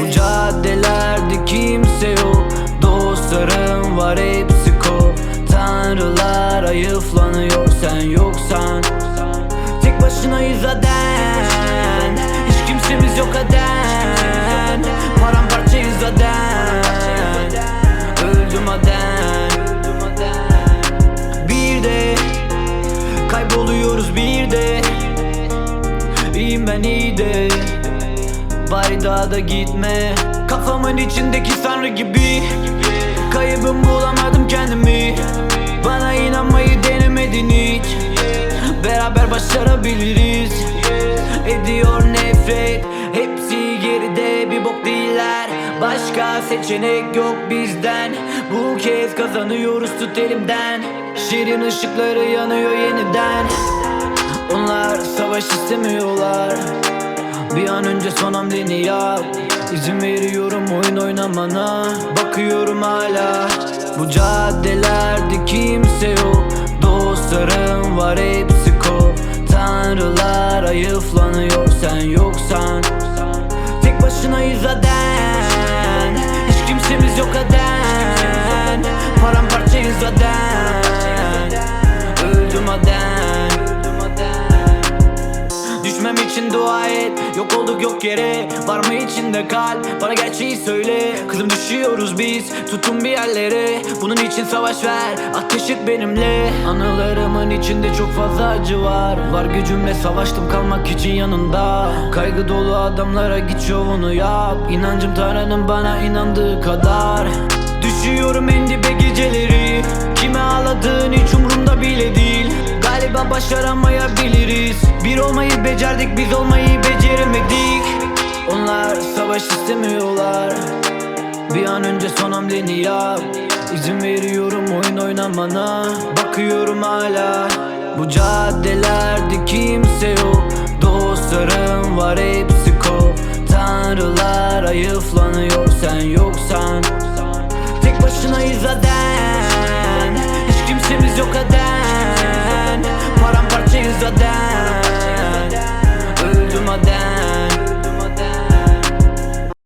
Bunca delerde kimse yok. Dostlarım var hepsi ko Tanrılar ayıflanıyor sen yoksan. Tek başınayız zaten Hiç kimsemiz yok aden. Paramparçayız zaten Öldüm aden. Bir de Kayboluyoruz bir de. İyiyim ben iyi de. Bari daha da gitme. Kafamın içindeki tanrı gibi. Kaybım bulamadım kendimi. Bana inanmayı denemedin hiç. Beraber başarabiliriz. Ediyor nefret. Hepsi geride bir bok değiller. Başka seçenek yok bizden. Bu kez kazanıyoruz tut elimden. Şirin ışıkları yanıyor yeniden. Onlar savaş istemiyorlar Bir an önce son hamleni yap. İzin veriyorum oyun oynamana. Bakıyorum hala Bu caddelerde kimse yok. Dostlarım var hepsi kop. Tanrılar ayıflanıyor sen yoksan. Tek başınayız zaten. Hiç kimsemiz yok aden Paramparçayız zaten Yok yok yere. Var mı içinde kalp? Bana gerçeği söyle. Kızım düşüyoruz biz. Tutun bir yerlere. Bunun için savaş ver. Ateş benimle. Anılarımın içinde çok fazla acı var. Var gücümle savaştım kalmak için yanında. Kaygı dolu adamlara git şovunu yap. İnancım Tanrı'nın bana inandığı kadar. Düşüyorum en dibe geceleri. Kime ağladığın hiç umurumda bile değil. Galiba başaramayabiliriz. Bir olmayı becerdik biz olmayı beceremedik Onlar savaş istemiyorlar. Bir an önce son hamleni yap. İzin veriyorum oyun oynamana. Bakıyorum hala Bu caddelerde kimse yok. Dostlarım var hepsi kop. Tanrılar ayıflanıyor sen yoksan. Tek başınayız zaten. Hiç kimsemiz yok aden Paramparçayız zaten